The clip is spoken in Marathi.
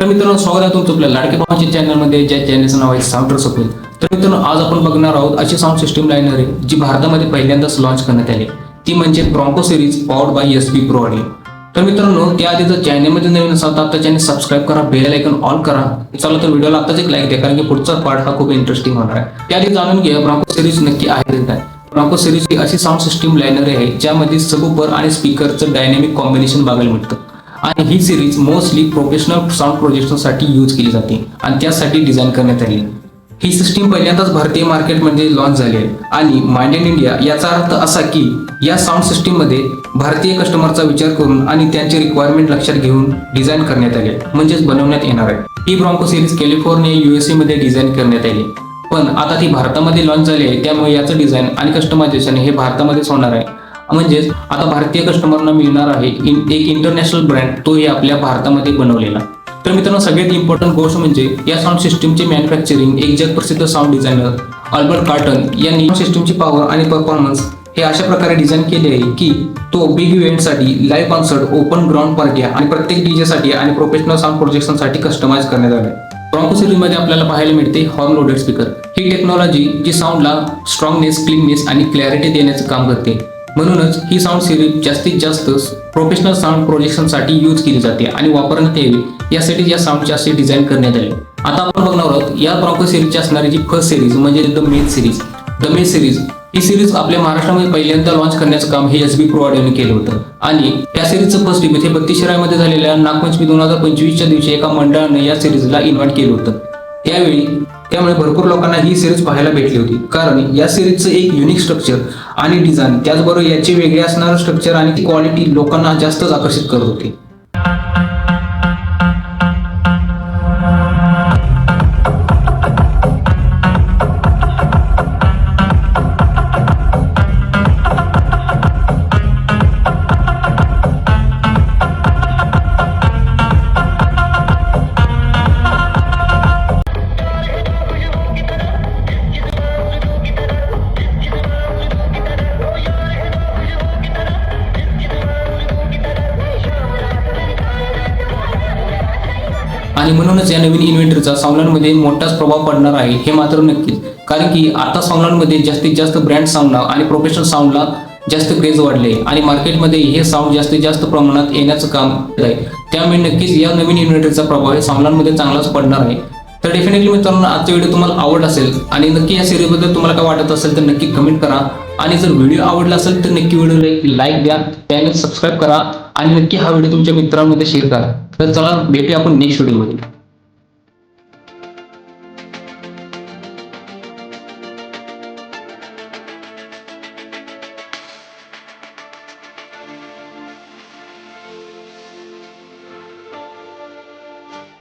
तर मित्रांनो स्वागत आहे तुमचं आपल्या लाडके भावाच्या चॅनलमध्ये ज्या चॅनलचं नाव आहे साऊंड सफेल तर मित्रांनो आज आपण बघणार आहोत अशी साऊंड सिस्टीम लायनर आहे जी भारतामध्ये पहिल्यांदाच लॉन्च करण्यात आली. ती म्हणजे Bronco series powered by S B pro audio तर मित्रांनो त्याआधी जर चॅनलमध्ये नवीन असाल तर आता चॅनल सबस्क्राईब करा बेल आयकन ऑन करा. चला तर व्हिडिओला आताच एक लाईक द्या कारण की पुढचा पार्ट हा खूप इंटरेस्टिंग होणार आहे. त्याआधी जाणून घ्या प्रॉम्पो सिरीज नक्की आहे काय ब्रॉन्को सिरीज ही अशी साऊंड सिस्टीम लायनर आहे ज्यामध्ये सबूपर आणि स्पीकरचं डायनॅमिक कॉम्बिनेशन बघायला मिळतं. आणि ही सिरीज मोस्टली प्रोफेशनल साऊंड प्रोजेक्शनसाठी यूज केली जाते. आणि त्यासाठी डिझाईन करण्यात आली. ही सिस्टीम पहिल्यांदाच भारतीय मार्केटमध्ये लॉन्च झाली आहे. आणि माइंड इन इंडिया याचा अर्थ असा की या साऊंड सिस्टीममध्ये भारतीय कस्टमरचा विचार करून आणि त्यांचे रिक्वायरमेंट लक्षात घेऊन डिझाईन करण्यात आले. म्हणजेच बनवण्यात येणार आहे. ही ब्रॉन्को सिरीज कॅलिफोर्निया युएसए मध्ये डिझाईन करण्यात आली. पण आता ती भारतामध्ये लॉन्च झाली आहे त्यामुळे याचं डिझाईन आणि कस्टमायझेशन हे भारतामध्येच होणार आहे. म्हणजेच आता भारतीय कस्टमरना मिळणार आहे. एक इंटरनॅशनल ब्रँड तोही आपल्या भारतामध्ये बनवलेला. तर मित्रांनो सगळ्यात इम्पॉर्टंट गोष्ट म्हणजे या साऊंड सिस्टीमचे मॅन्युफॅक्चरिंग एक जगप्रसिद्ध साऊंड डिझायनर अल्बर्ट कार्टन यांनी सिस्टीमची पॉवर आणि परफॉर्मन्स हे अशा प्रकारे डिझाईन केले आहे की तो big इव्हेंटसाठी live concert open ground party आणि प्रत्येक डीजेसाठी आणि प्रोफेशनल साऊंड प्रोजेक्शनसाठी कस्टमाइज करण्यात आले. ब्रॉन्को सिरीजमध्ये आपल्याला पाहायला मिळते हॉर्न लोडेड स्पीकर ही टेक्नॉलॉजी जी साऊंडला स्ट्रॉंगनेस क्लीननेस आणि क्लॅरिटी देण्याचं काम करते. म्हणूनच ही साऊंड सिरीज जास्तीत जास्त प्रोफेशनल साऊंड प्रोजेक्शनसाठी यूज केली जाते आणि वापरण्यात यावी. यासाठी या साऊंडची असे डिझाईन करण्यात आले. आता आपण बघणार आहोत या प्रॉपर सिरीजची असणारी जी फर्स्ट सिरीज म्हणजे the main series the main series he series आपल्या महाराष्ट्रामध्ये पहिल्यांदा लॉन्च करण्याचं काम हे एस बी प्रो ऑडिओने केलं होतं. आणि या सिरीजचं फर्स्ट डिबेट हे बत्तीस शहरामध्ये झालेल्या नागपंचमी दोन हजार पंचवीसच्या दिवशी एका मंडळाने या सिरीजला इन्व्हाइट केलं होतं. त्यावेळी त्यामुळे भरपूर लोकांना ही सिरीज पाहायला भेटली होती. कारण या सिरीजचं एक युनिक स्ट्रक्चर आणि डिझाईन त्याचबरोबर याचे वेगळे असणारं स्ट्रक्चर आणि क्वालिटी लोकांना जास्तच आकर्षित करत होती. आणि म्हणूनच या नवीन इन्व्हेंटरचा साऊंडमध्ये मोठाच प्रभाव पडणार आहे हे मात्र नक्कीच. कारण की आता साऊंडमध्ये जास्तीत जास्त ब्रँड साऊंडला आणि प्रोफेशनल साऊंडला जास्त क्रेज वाढले आणि मार्केटमध्ये हे साऊंड जास्तीत जास्त प्रमाणात येण्याचं काम आहे. त्यामुळे नक्कीच या नवीन इन्व्हेंटरचा प्रभाव हे साऊंडमध्ये चांगलाच पडणार आहे. तर डेफिनेटली मित्रांनो आजचा व्हिडिओ तुम्हाला आवड असेल आणि नक्की या सिरीजबद्दल तुम्हाला काय वाटत असेल तर नक्की कमेंट करा. आणि जर व्हिडिओ आवडला असेल तर नक्की व्हिडिओला लाईक द्या चॅनल सबस्क्राईब करा. आणि नक्की हा व्हिडिओ तुमच्या मित्रांमध्ये शेअर करा. तर चला भेटूया आपण नेक्स्ट व्हिडिओमध्ये